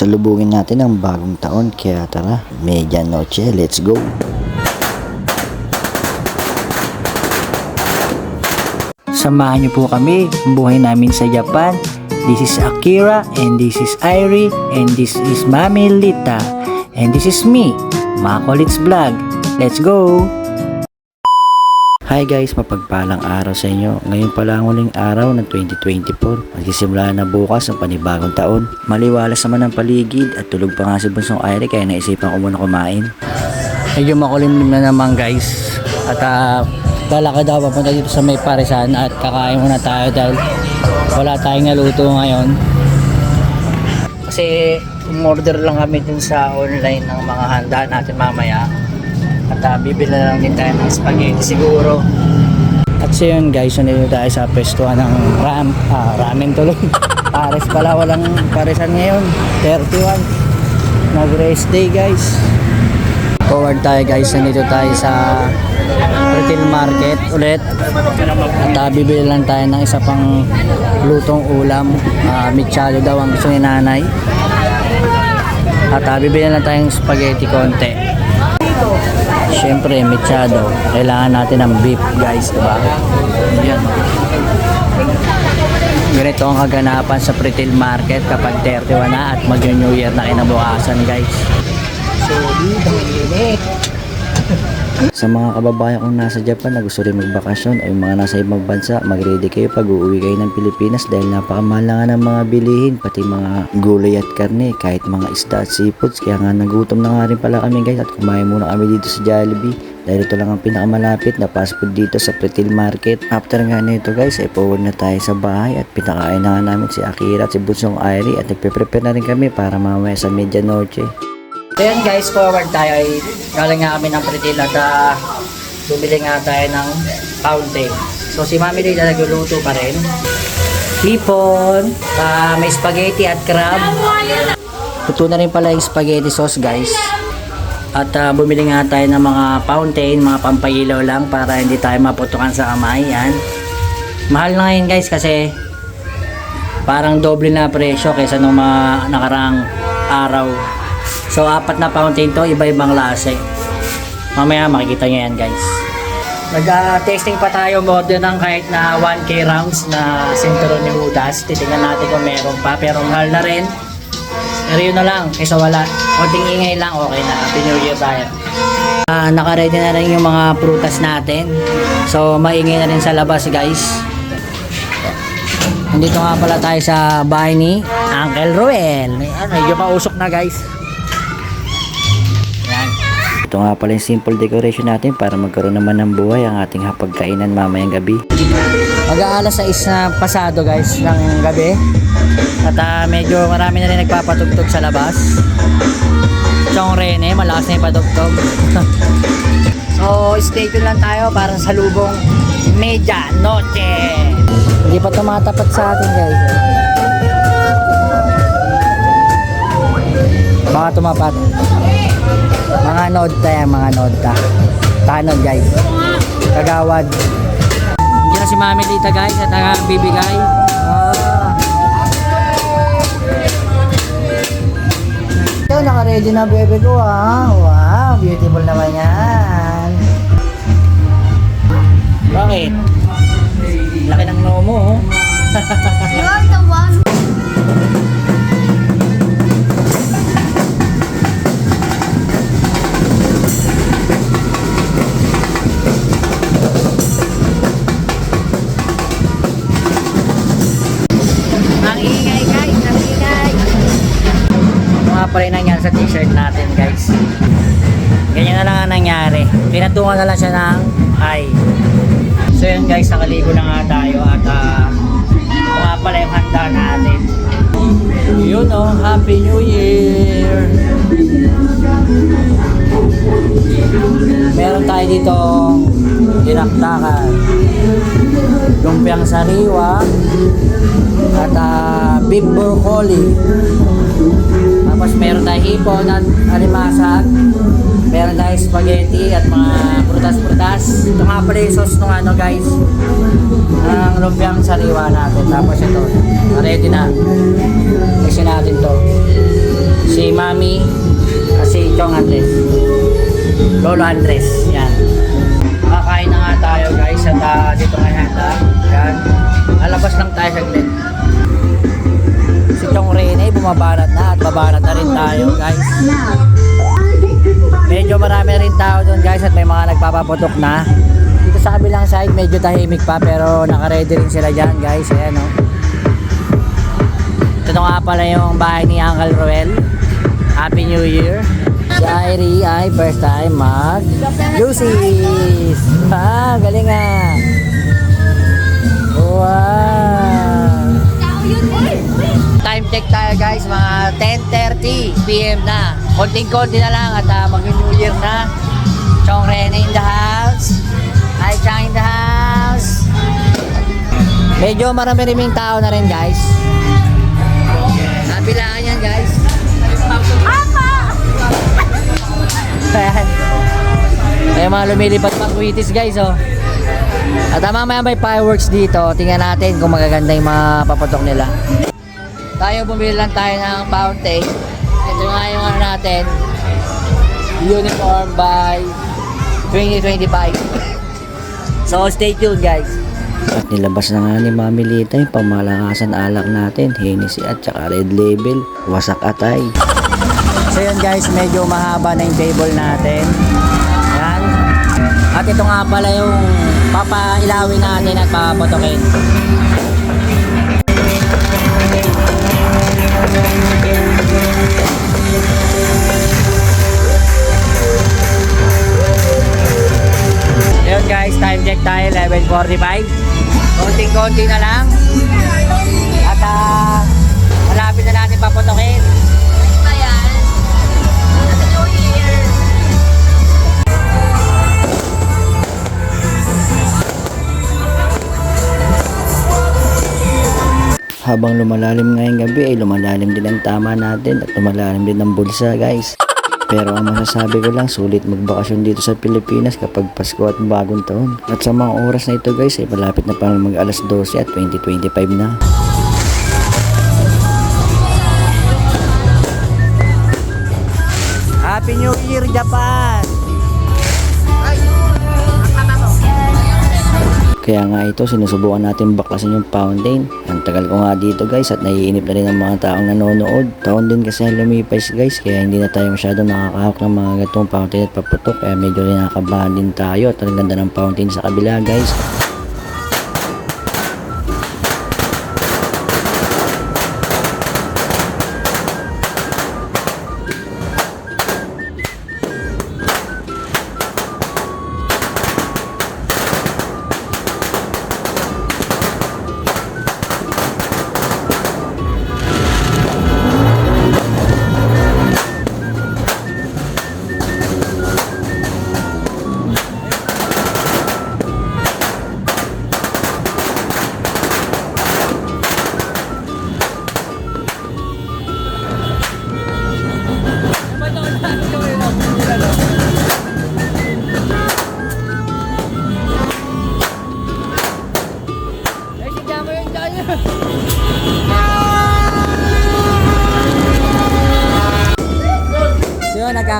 Salubungin natin ang bagong taon kaya tara, medianoche, let's go! Samahan niyo po kami buhay namin sa Japan. This is Akira and this is Irie and this is Mami Lita and this is me, Makolits Vlog. Let's go! Hi guys, mapagpalang araw sa inyo. Ngayon pala ang huling araw ng 2024. Magsisimula na bukas ang panibagong taon. Maliwalas naman ang paligid at tulog pa nga si Bunsong Aire kaya naisipan ko muna kumain. Medyo makulimlim na naman guys. At uh, lalakad ako papunta dito sa may parisan at kakain muna tayo dahil wala tayong naluto ngayon. Kasi umorder lang kami dun sa online ng mga handa natin mamaya. At uh, bibili lang din tayo ng spaghetti siguro. At so yun guys, nandito tayo sa pwestuhan ng ram, ah, ramen tuloy. Pares pala, walang paresan ngayon. 31. Nag-rest day guys. Forward tayo guys, nandito tayo sa retail market ulit. At uh, bibili lang tayo ng isa pang lutong ulam. Uh, michalo daw ang gusto ni nanay. At uh, bibili lang tayong spaghetti konti. Siyempre, michado. Kailangan natin ng beef guys, diba? Yan. Ganito ang kaganapan sa retail market kapag 31 na at mag-new year na kinabukasan guys. Ang init. Sa mga kababayan kong nasa Japan na gusto rin magbakasyon o yung mga nasa ibang bansa, mag-ready kayo pag uuwi kayo ng Pilipinas dahil napakamahal na nga ng mga bilihin, pati mga gulay at karne, kahit mga isda at seafoods. Kaya nga nagutom na nga rin pala kami guys at kumain muna kami dito sa Jollibee. Dahil ito lang ang pinakamalapit na fast food dito sa Pretil Market. After nga nito guys, ay forward na tayo sa bahay at pinakain na nga namin si Akira at si Bunsong Irie at nagpe-prepare na rin kami para mamaya sa medianoche. So yan guys, forward tayo ay galing nga kami ng Pretil at uh, bumili nga tayo ng fountain. So si Mami Lila nagluluto pa rin. Hipon, ah, may spaghetti at crab. Luto na rin pala yung spaghetti sauce guys. At ah, bumili nga tayo ng mga fountain, mga pampailaw lang para hindi tayo maputukan sa kamay. Yan. Mahal na ngayon guys kasi parang doble na presyo kaysa nung mga nakarang araw. So apat na fountain to, iba-ibang lasa. Mamaya makikita nyo yan guys. Nag-testing pa tayo model ng kahit na 1K rounds na Centro ni Judas. Titingnan natin kung meron pa. Pero mahal na rin. Pero yun na lang, kaysa wala. Konting ingay lang, okay na. Happy New Year tayo. Ah, naka-ready na rin yung mga prutas natin. So, maingay na rin sa labas, guys. Nandito nga pala tayo sa bahay ni Uncle Ruel. Medyo pausok na, guys. Ito nga pala yung simple decoration natin para magkaroon naman ng buhay ang ating hapagkainan mamayang gabi. Mag-aalas 6 na pasado guys ng gabi. At ah, medyo marami na rin nagpapatugtog sa labas. Chong Rene, malakas na yung patugtog. so, stay tuned lang tayo para sa lubong media noche. Hindi pa tumatapat sa atin guys. Mga tumapat. Mga nodta yan, mga nodta. Tanod guys. Kagawad. Diyan si Mami Lita guys at ang bibigay. Ah. Ito, naka-ready na bebe ko ah. Wow, beautiful naman yan. Bakit? Laki ng noo mo oh. natin guys. Ganyan na lang ang nangyari. Pinatungan na lang siya ng ay. So yun guys, nakaligo na nga tayo at uh, ito nga pala yung handa natin. Yun oh, Happy New Year! Meron tayo dito dinakdakan. Lumpiang sariwa at uh, beef broccoli. Tapos meron tayong hipon at alimasag. Meron tayong spaghetti at mga prutas-prutas. Ito nga pala yung sauce nung ano guys. Ang lumpiang sariwa natin. Tapos ito, ready na. Kasi natin to. si Mami, at si Chong Andres. Lolo Andres, yan. Makakain na nga tayo guys at ah, dito nga handa. Yan. Alabas lang tayo saglit. Bumabarat na at babarat na rin tayo guys. Medyo marami rin tao doon guys at may mga nagpapaputok na. Dito sa kabilang side medyo tahimik pa pero naka-ready rin sila dyan guys. Ayan o. Ito nga pala yung bahay ni Uncle Roel. Happy New Year. Si Irie ay first time mag juices. Ah, galing nga. Wow. Time check tayo guys, mga 10.30 p.m. na. Konting-konti na lang at uh, mag-New Year na. Chong Rene in the house. Hi, Chang in the house. Medyo marami-riming tao na rin guys. Nabilangan yan guys. Ayan. May mga lumilipat pang kwitis guys oh. At uh, mamaya may fireworks dito. Tingnan natin kung magaganda yung mga paputok nila. Tayo bumili lang tayo ng fountain. Ito nga yung ano natin. Uniform by 2025. so stay tuned guys. At nilabas na nga ni Mami Lita yung pamalakasan alak natin, Hennessy at saka Red Label, wasak atay. So yun guys, medyo mahaba na yung table natin. Yan. At ito nga pala yung papailawin natin at papaputokin. Ayun guys, time check tayo, 11.45. Konting-konti na lang. At ah, malapit na natin paputokin. Habang lumalalim ngayong gabi ay lumalalim din ang tama natin at lumalalim din ang bulsa guys. Pero ang masasabi ko lang, sulit magbakasyon dito sa Pilipinas kapag Pasko at bagong taon. At sa mga oras na ito guys, ay malapit na pang mag alas 12 at 2025 na. Happy New Year, Japan! Kaya nga ito, sinusubukan natin baklasin yung fountain. Ang tagal ko nga dito guys at naiinip na rin ang mga taong nanonood. Taon din kasi ang lumipis guys kaya hindi na tayo masyado nakakahawak ng mga gatong fountain at paputok. Kaya medyo rin nakakabahan din tayo at ang ganda ng fountain sa kabila guys.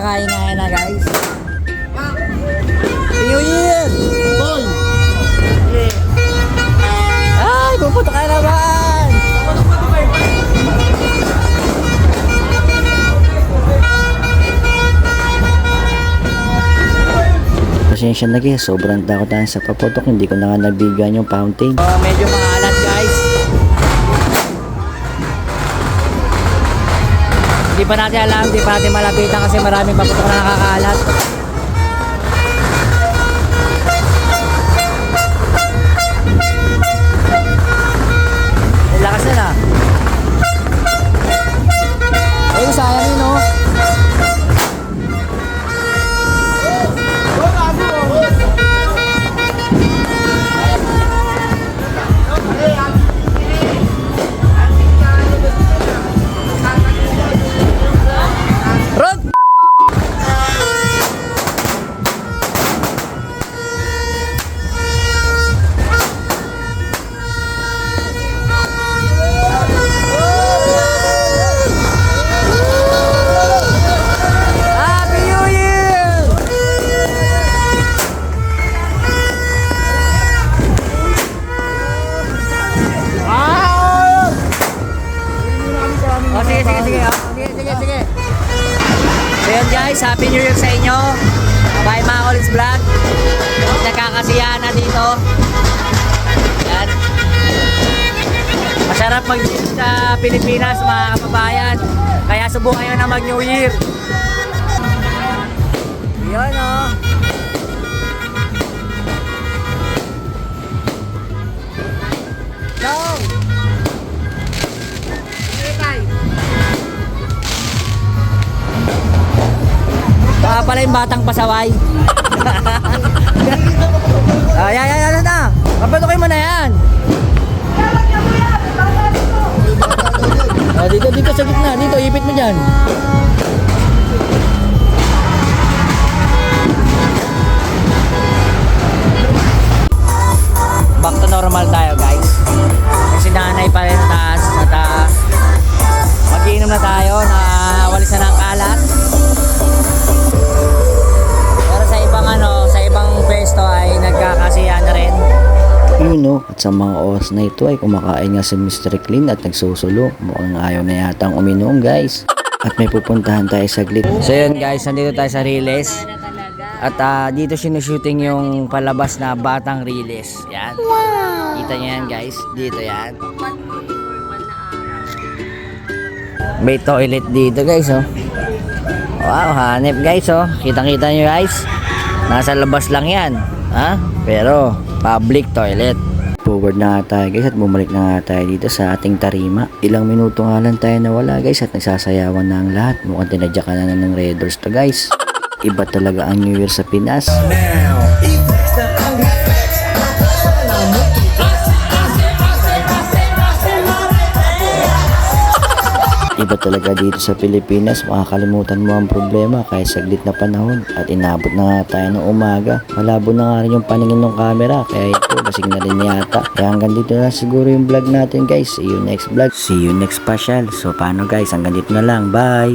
Nagkakain na guys. New Year! Paul! Ay, puputok ka naman! Pasensya na guys, sobrang takot tayo sa paputok. Hindi ko na nga nabigyan yung fountain. So, medyo maalat pa natin alam, hindi pa natin malapitan kasi maraming paputok na nakakalat. Sige, sige, sige. So yun guys, Happy New Year sa inyo. Bye mga Collins Vlog. Nagkakasiyahan na dito. Yan. Masarap mag sa Pilipinas mga kababayan. Kaya subukan nyo na mag New Year. Yun oh. Pala yung batang pasaway. ay, ay, ay, ano na? Papatukoy mo na yan. Oh, dito, dito sa gitna. Dito, ipit mo dyan. At sa mga oras na ito ay kumakain nga si Mr. Clean at nagsusulo. Mukhang ayaw na yata ang uminom guys. At may pupuntahan tayo saglit. So yun guys, nandito tayo sa Riles. At ah, dito sinushooting yung palabas na Batang Riles. Yan. Kita niyo yan guys. Dito yan. May toilet dito guys oh. Wow, hanep guys oh. Kitang-kita nyo guys. Nasa labas lang yan. Ha? Pero public toilet. Forward na nga tayo guys at bumalik na nga tayo dito sa ating tarima. Ilang minuto nga lang tayo nawala guys at nagsasayawan na ang lahat. Mukhang tinadyakan na ng Raiders to guys. Iba talaga ang New Year sa Pinas. Iba talaga dito sa Pilipinas, makakalimutan mo ang problema kahit saglit na panahon at inabot na nga tayo ng umaga. Malabo na nga rin yung paningin ng camera kaya ito basig na rin yata. Kaya hanggang dito na siguro yung vlog natin guys. See you next vlog. See you next special. So paano guys, hanggang dito na lang. Bye!